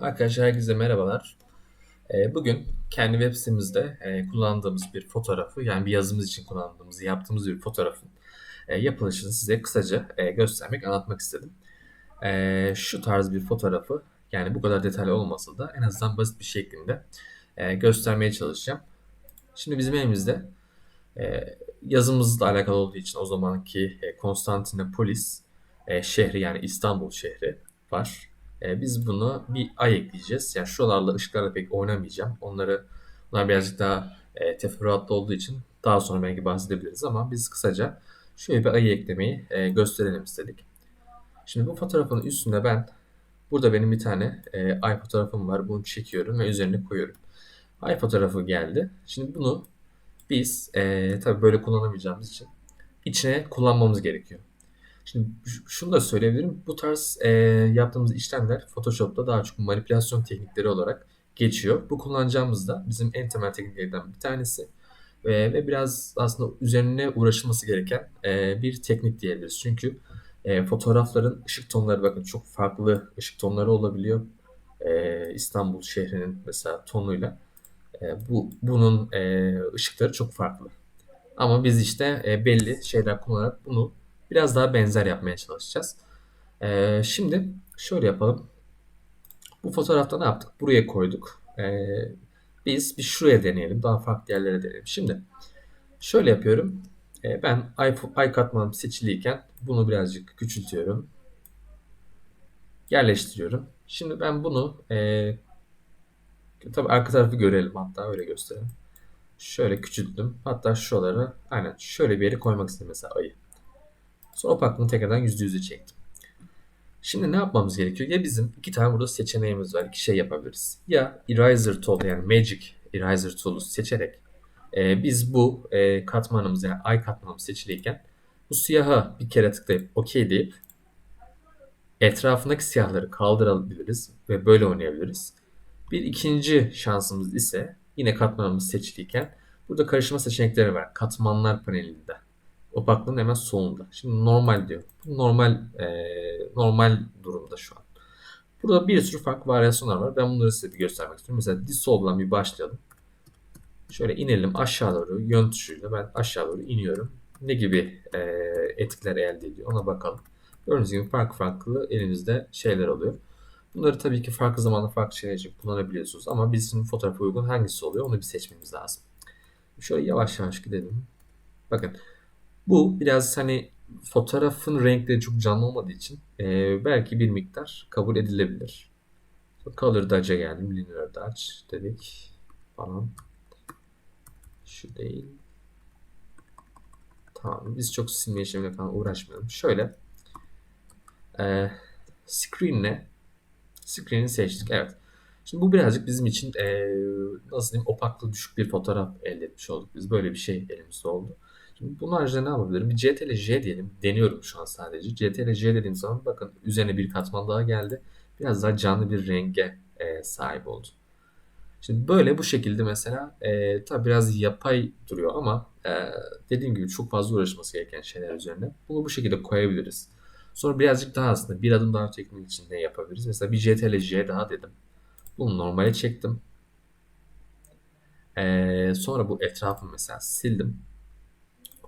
Arkadaşlar herkese merhabalar. Ee, Bugün kendi web sitemizde e, kullandığımız bir fotoğrafı yani bir yazımız için kullandığımız, yaptığımız bir fotoğrafın e, yapılışını size kısaca e, göstermek, anlatmak istedim. Şu tarz bir fotoğrafı yani bu kadar detaylı olmasa da en azından basit bir şeklinde göstermeye çalışacağım. Şimdi bizim elimizde yazımızla alakalı olduğu için o zamanki Konstantinopolis şehri yani İstanbul şehri var. E, biz bunu bir ay ekleyeceğiz. Yani şuralarla ışıklarla pek oynamayacağım. Onları bunlar birazcık daha e, teferruatlı olduğu için daha sonra belki bahsedebiliriz ama biz kısaca şöyle bir ayı eklemeyi e, gösterelim istedik. Şimdi bu fotoğrafın üstünde ben burada benim bir tane e, ay fotoğrafım var. Bunu çekiyorum ve üzerine koyuyorum. Ay fotoğrafı geldi. Şimdi bunu biz e, tabii böyle kullanamayacağımız için içine kullanmamız gerekiyor. Şimdi şunu da söyleyebilirim. Bu tarz e, yaptığımız işlemler Photoshop'ta daha çok manipülasyon teknikleri olarak geçiyor. Bu kullanacağımız da bizim en temel tekniklerden bir tanesi. Ve, ve biraz aslında üzerine uğraşılması gereken e, bir teknik diyebiliriz. Çünkü e, fotoğrafların ışık tonları bakın çok farklı ışık tonları olabiliyor. E, İstanbul şehrinin mesela tonuyla. E, bu bunun e, ışıkları çok farklı. Ama biz işte e, belli şeyler kullanarak bunu biraz daha benzer yapmaya çalışacağız. E, şimdi şöyle yapalım. Bu fotoğrafta ne yaptık? Buraya koyduk. E, biz bir şuraya deneyelim. Daha farklı yerlere deneyelim. Şimdi şöyle yapıyorum. E, ben ay, ay katmanım seçiliyken bunu birazcık küçültüyorum. Yerleştiriyorum. Şimdi ben bunu e, tabii arka tarafı görelim hatta öyle gösterelim. Şöyle küçülttüm. Hatta şuraları aynen şöyle bir yere koymak istedim mesela ayı. Sonra opaklığını tekrardan %100'e çektim. Şimdi ne yapmamız gerekiyor? Ya bizim iki tane burada seçeneğimiz var. İki şey yapabiliriz. Ya Eraser Tool yani Magic Eraser Tool'u seçerek e, biz bu e, katmanımız yani ay katmanımız seçiliyken bu siyaha bir kere tıklayıp OK deyip etrafındaki siyahları kaldırabiliriz ve böyle oynayabiliriz. Bir ikinci şansımız ise yine katmanımız seçiliyken burada karışma seçenekleri var. Katmanlar panelinde. Opaklığın hemen solunda. Şimdi normal diyor. Normal e, normal durumda şu an. Burada bir sürü farklı varyasyonlar var. Ben bunları size bir göstermek istiyorum. Mesela Dissolve'dan bir başlayalım. Şöyle inelim aşağı doğru yön tuşuyla ben aşağı doğru iniyorum. Ne gibi e, etkiler elde ediyor ona bakalım. Gördüğünüz gibi farklı farklı elimizde şeyler oluyor. Bunları tabii ki farklı zamanda farklı şeyler için kullanabiliyorsunuz. Ama bizim fotoğrafa uygun hangisi oluyor onu bir seçmemiz lazım. Şöyle yavaş yavaş gidelim. Bakın bu biraz hani fotoğrafın renkleri çok canlı olmadığı için e, belki bir miktar kabul edilebilir. Color Dodge'a geldim. Linear Dodge dedik falan. Şu değil. Tamam. Biz çok silme işlemine falan uğraşmayalım. Şöyle e, screen'le screen'i seçtik. Evet. Şimdi bu birazcık bizim için e, nasıl diyeyim opaklığı düşük bir fotoğraf elde etmiş olduk. Biz böyle bir şey elimizde oldu. Şimdi bunun haricinde ne yapabilirim? Bir CTRL J diyelim. Deniyorum şu an sadece. CTRL J dediğim zaman bakın üzerine bir katman daha geldi. Biraz daha canlı bir renge e, sahip oldu. Şimdi böyle bu şekilde mesela e, tabi biraz yapay duruyor ama e, dediğim gibi çok fazla uğraşması gereken şeyler üzerine. Bunu bu şekilde koyabiliriz. Sonra birazcık daha aslında bir adım daha çekmek için ne yapabiliriz? Mesela bir CTRL J daha dedim. Bunu normale çektim. E, sonra bu etrafı mesela sildim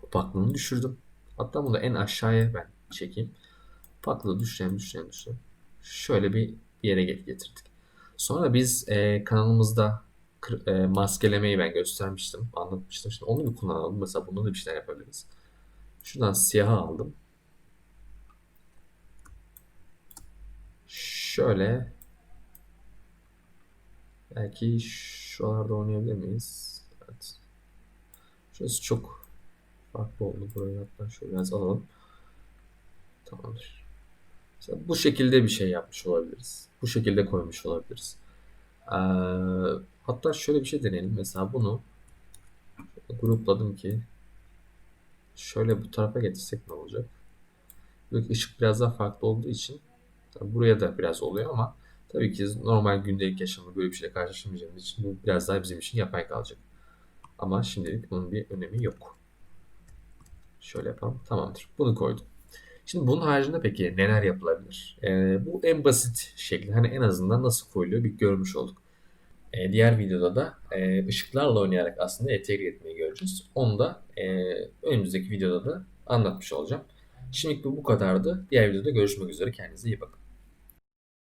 opaklığını düşürdüm. Hatta bunu en aşağıya ben çekeyim. Opaklığı düşürelim, düşürelim, düşürelim. Şöyle bir yere getirdik. Sonra biz e, kanalımızda e, maskelemeyi ben göstermiştim, anlatmıştım. Şimdi onu bir kullanalım. Mesela bunu da bir şeyler yapabiliriz. Şuradan siyahı aldım. Şöyle belki şuralarda oynayabilir miyiz? Evet. Şurası çok farklı oldu. Burayı hatta şöyle biraz alalım. Tamamdır. Mesela bu şekilde bir şey yapmış olabiliriz. Bu şekilde koymuş olabiliriz. Ee, hatta şöyle bir şey deneyelim. Mesela bunu grupladım ki şöyle bu tarafa getirsek ne olacak? Buradaki ışık biraz daha farklı olduğu için buraya da biraz oluyor ama tabii ki normal gündelik yaşamda böyle bir şeyle karşılaşamayacağımız için bu biraz daha bizim için yapay kalacak. Ama şimdilik bunun bir önemi yok. Şöyle yapalım. Tamamdır. Bunu koydum. Şimdi bunun haricinde peki neler yapılabilir? Ee, bu en basit şekli hani en azından nasıl koyuluyor bir görmüş olduk. Ee, diğer videoda da e, ışıklarla oynayarak aslında entegre etmeyi göreceğiz. Onu da e, önümüzdeki videoda da anlatmış olacağım. Şimdilik bu bu kadardı. Diğer videoda görüşmek üzere. Kendinize iyi bakın.